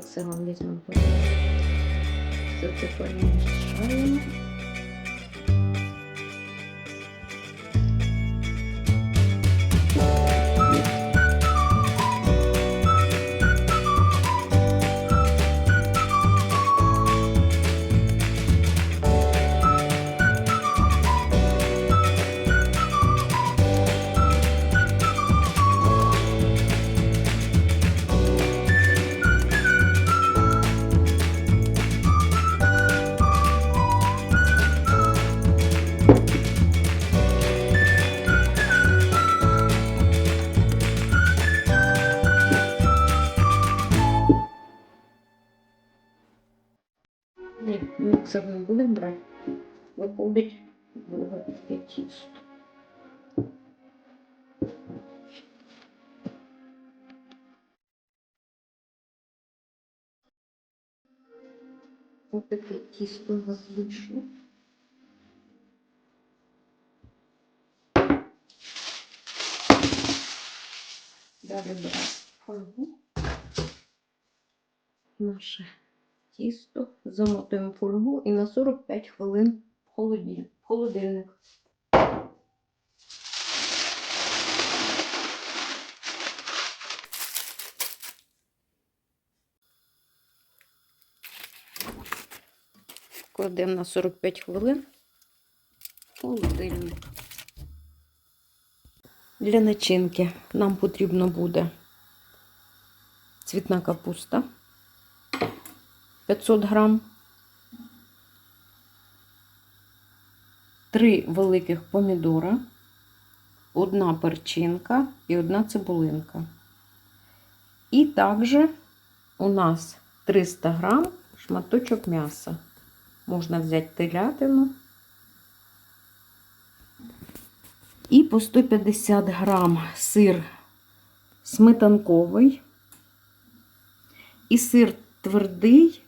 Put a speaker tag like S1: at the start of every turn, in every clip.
S1: Це вам візьмемо. Все це перемішаємо. Ні, Виходить велике тісто. Ось таке тісто у нас вийшло. Далі беремо фольгу. Наше тісто, замотуємо фольгу і на 45 хвилин холодильник. Кладемо на 45 хвилин холодильник. Для начинки нам потрібно буде цвітна капуста 500 грам, три великих помідора, одна перчинка і одна цибулинка. І також у нас 300 грам шматочок м'яса. Можна взяти телятину. І по 150 грам сир сметанковий. І сир твердий.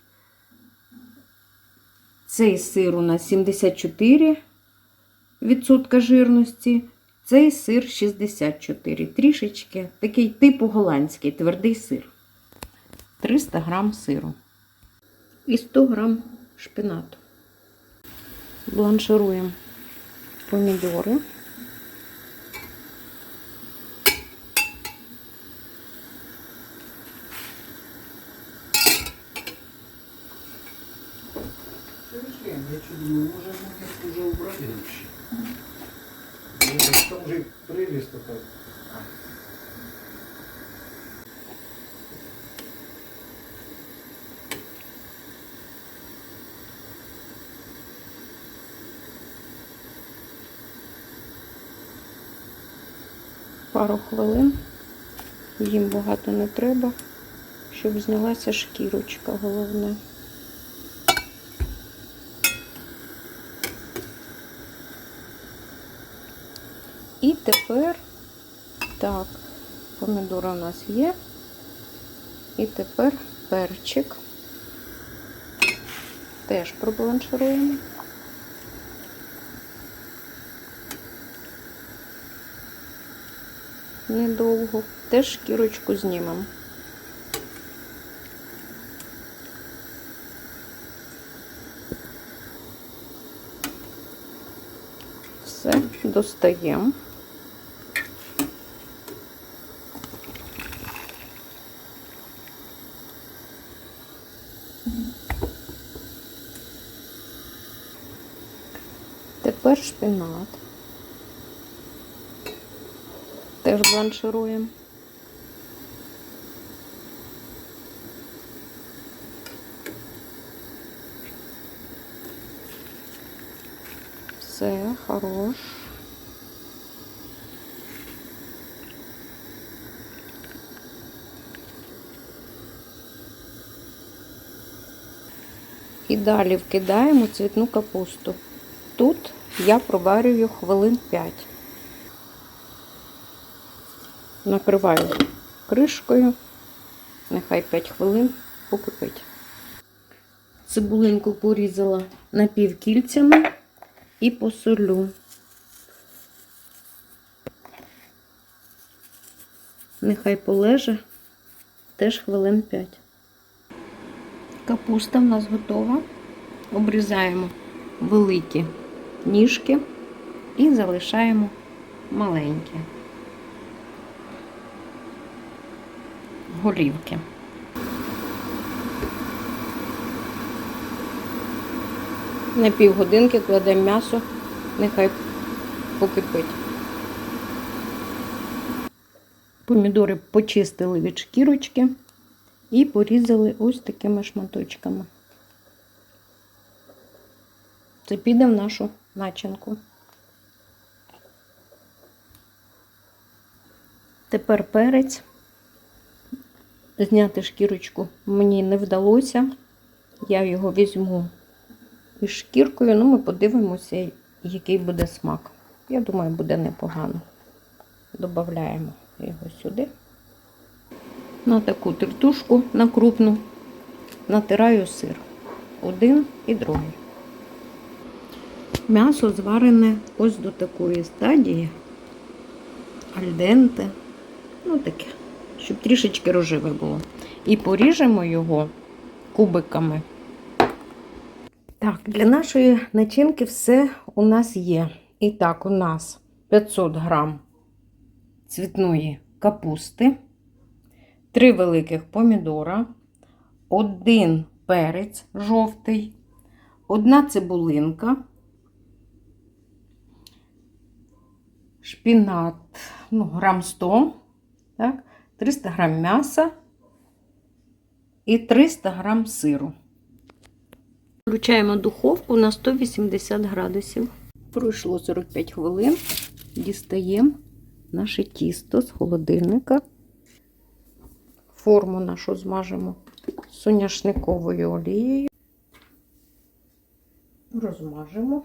S1: Цей сир у нас 74% жирності, цей сир 64. Трішечки такий типу голландський твердий сир. 300 грам сиру. І 100 грам шпинату. Бланшируємо помідори.
S2: Я что думаю, может, уже убрали вообще. Там же прелесть такая.
S1: Пару хвилин. Їм багато не треба, щоб знялася шкірочка головне. І тепер, так, помідори у нас є. І тепер перчик. Теж пробланшируємо. Недовго. Теж шкірочку знімемо. Все, достаємо. Тепер шпинат. Теж бланшируємо. Все, хорош. І далі вкидаємо цвітну капусту. Тут я проварюю хвилин 5. Накриваю кришкою, нехай 5 хвилин покипить. Цибулинку порізала напівкільцями і посолю. Нехай полеже теж хвилин 5. Капуста в нас готова. Обрізаємо великі ніжки і залишаємо маленькі голівки. На півгодинки кладемо м'ясо, нехай покипить. Помідори почистили від шкірочки і порізали ось такими шматочками. Це піде в нашу начинку. Тепер перець. Зняти шкірочку мені не вдалося. Я його візьму із шкіркою, ну ми подивимося, який буде смак. Я думаю, буде непогано. Добавляємо його сюди. На таку тертушку, на крупну, натираю сир. Один і другий. М'ясо зварене ось до такої стадії. Альденте. Ну таке, щоб трішечки рожеве було. І поріжемо його кубиками. Так, для нашої начинки все у нас є. І так, у нас 500 грам цвітної капусти, 3 великих помідора, один перець жовтий, одна цибулинка, шпінат, ну, грам 100, так, 300 грам м'яса і 300 грам сиру. Включаємо духовку на 180 градусів. Пройшло 45 хвилин. Дістаємо наше тісто з холодильника. Форму нашу змажемо соняшниковою олією. Розмажемо.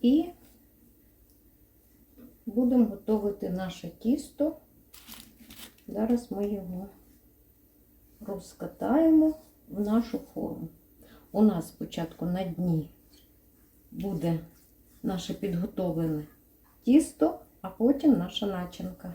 S1: І будемо готувати наше тісто. Зараз ми його розкатаємо в нашу форму. У нас спочатку на дні буде наше підготовлене тісто, а потім наша начинка.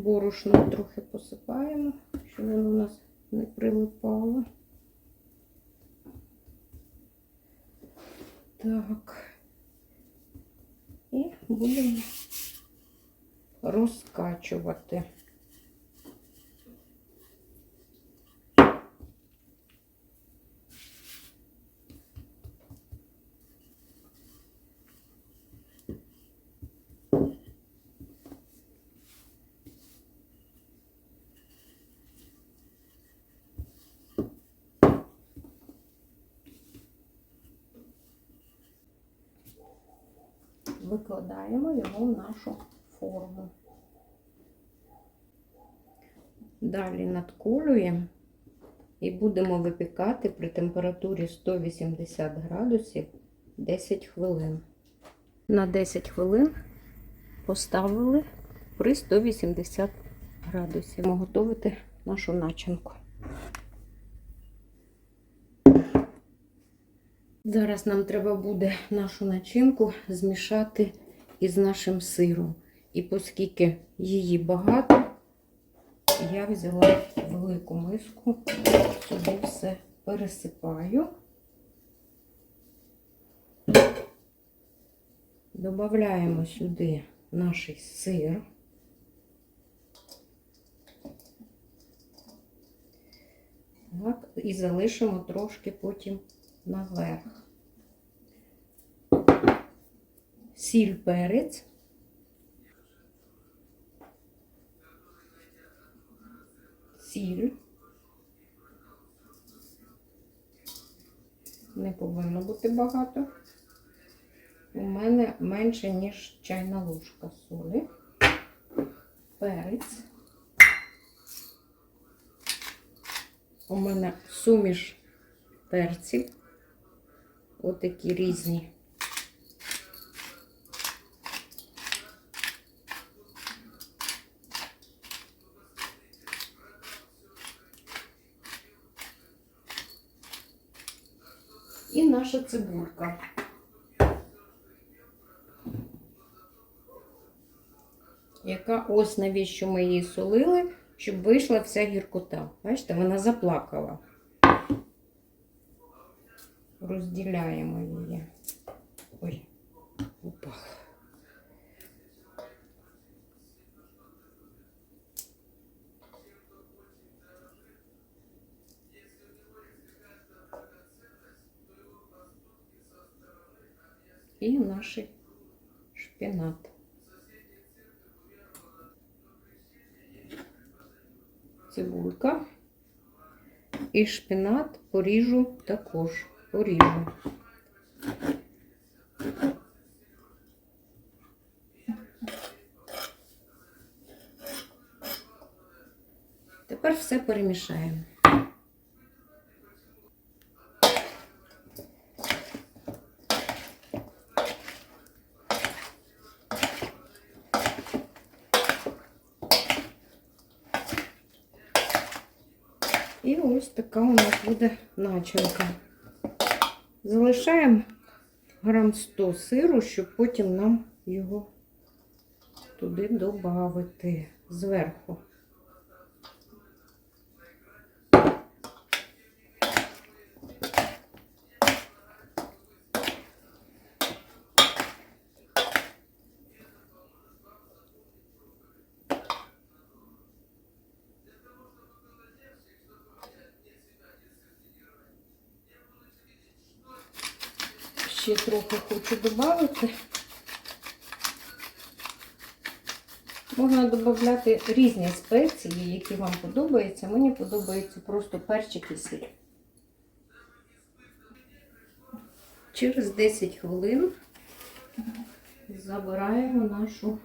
S1: Борошно трохи посипаємо, щоб воно у нас не прилипало. Так. І будемо розкачувати. Викладаємо його в нашу форму. Далі надколюємо і будемо випікати при температурі 180 градусів 10 хвилин. На 10 хвилин поставили при 180 градусів. Готувати нашу начинку. Зараз нам треба буде нашу начинку змішати із нашим сиром. І оскільки її багато, я взяла велику миску, сюди все пересипаю. Добавляємо сюди наш сир. Так, і залишимо трошки потім наверх. Сіль перець. Сіль. Не повинно бути багато. У мене менше, ніж чайна ложка солі. Перець. У мене суміш перців. Отакі різні. І наша цибулька. Яка ось навіщо ми її солили, щоб вийшла вся гіркота. Бачите, вона заплакала. Розділяємо її. Ой, упала. І наш шпинат. Цибулька. І шпинат поріжу також. Поріжу. Тепер все перемішаємо. І ось така у нас буде начинка. Залишаємо грам 100 сиру, щоб потім нам його туди додати зверху. Ще хочу додати. Можна додати різні спеції, які вам подобаються. Мені подобається просто перчик і сир. Через 10 хвилин забираємо нашу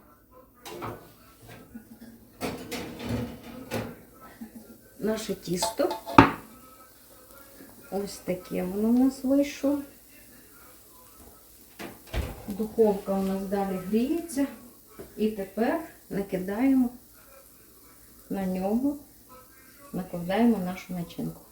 S1: наше тісто. Ось таке воно у нас вийшло. Духовка у нас далі гріється. І тепер накидаємо на нього, накладаємо нашу начинку.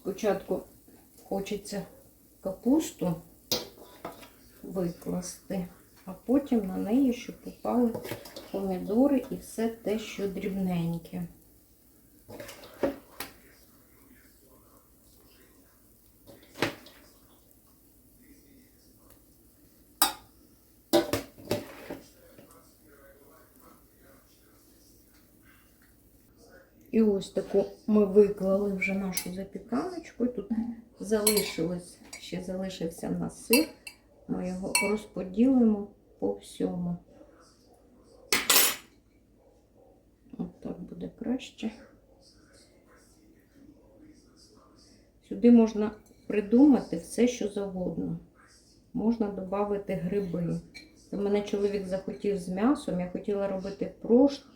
S1: Спочатку хочеться капусту викласти, а потім на неї, щоб попали помідори і все те, що дрібненьке. І ось таку ми виклали вже нашу запіканочку. І Тут залишилось, ще залишився в нас сир. Ми його розподілимо по всьому. От так буде краще. Сюди можна придумати все, що завгодно. Можна додати гриби. У мене чоловік захотів з м'ясом. Я хотіла робити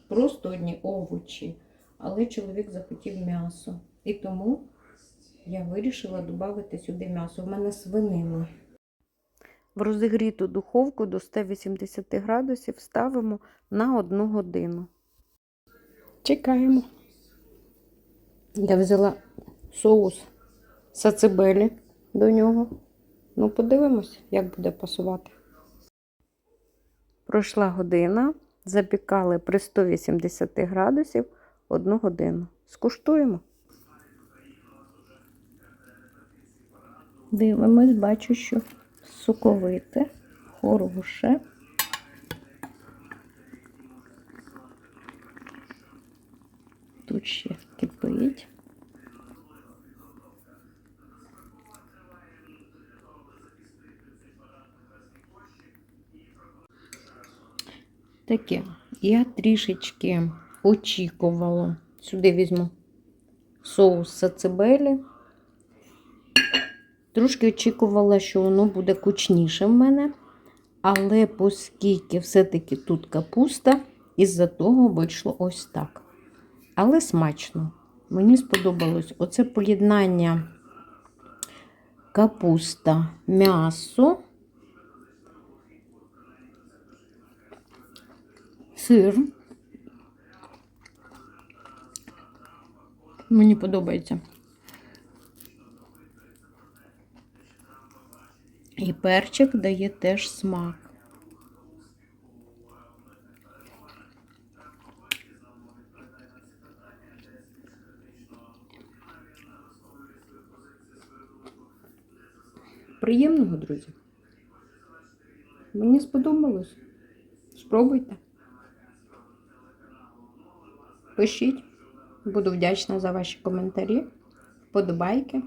S1: просто одні овочі але чоловік захотів м'ясо. І тому я вирішила додати сюди м'ясо. У мене свинина. В розігріту духовку до 180 градусів ставимо на 1 годину. Чекаємо. Я взяла соус сацибелі до нього. Ну, подивимось, як буде пасувати. Пройшла година, запікали при 180 градусів одну годину. Скуштуємо. Дивимось, бачу, що соковите, хороше. Тут ще кипить. Таке. Я трішечки очікувала. Сюди візьму соус сацибелі. Трошки очікувала, що воно буде кучніше в мене, але оскільки все-таки тут капуста, із-за того вийшло ось так. Але смачно. Мені сподобалось оце поєднання капуста, м'ясо, сир. Мені подобається. І перчик дає теж смак. Приємного, друзі. Мені сподобалось. Спробуйте. Пишіть. Буду вдячна за ваші коментарі, вподобайки.